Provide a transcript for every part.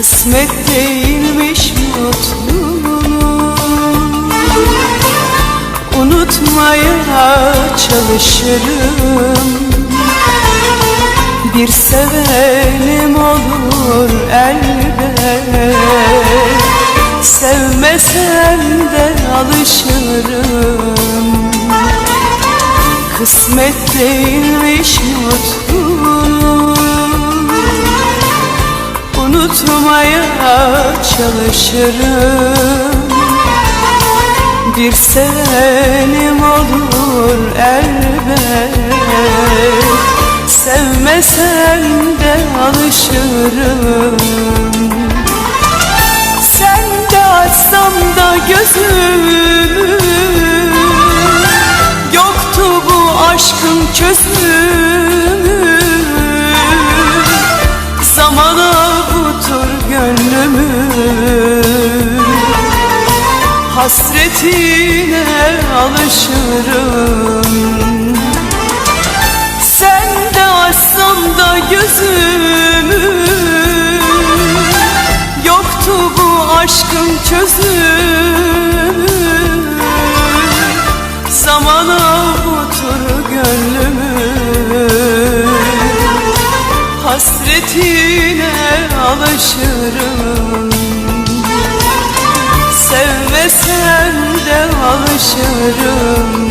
Kısmet değilmiş mutluluğun. Unutmaya çalışırım. Bir sevenim olur elbet. Sevmesem de alışırım. Kısmet değilmiş mutluluğun. Unutmaya çalışırım. Bir sevenim olur elbet. Sevmesem de alışırım. Sen de açsam da gözümü. Yoktu bu aşkın çözümü Hasretine alışırım. Sen de açsam da gözümü. Yoktu bu aşkın çözümü. Zamana butur gönlümü. Hasretine alışırım Sevmesem de alışırım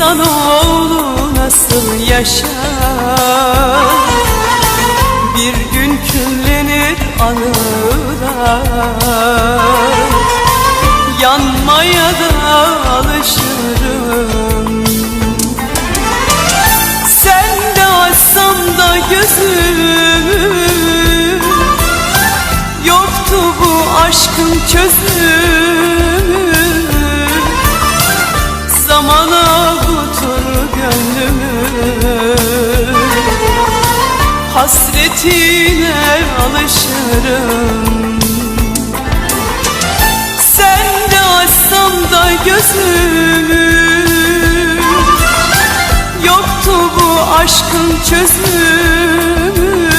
İnsanoğlu nasıl yaşar? Bir gün küllenir anılar. Yanmaya da alışırım. Sen de açsam da gözümü. Yoktu bu aşkın çözümü Hasretine alışırım. Sen de açsam da gözümü. Yoktu bu aşkın çözümü.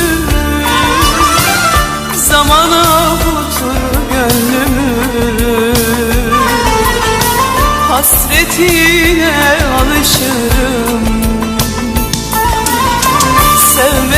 Zamana butur gönlümü. Hasretine alışırım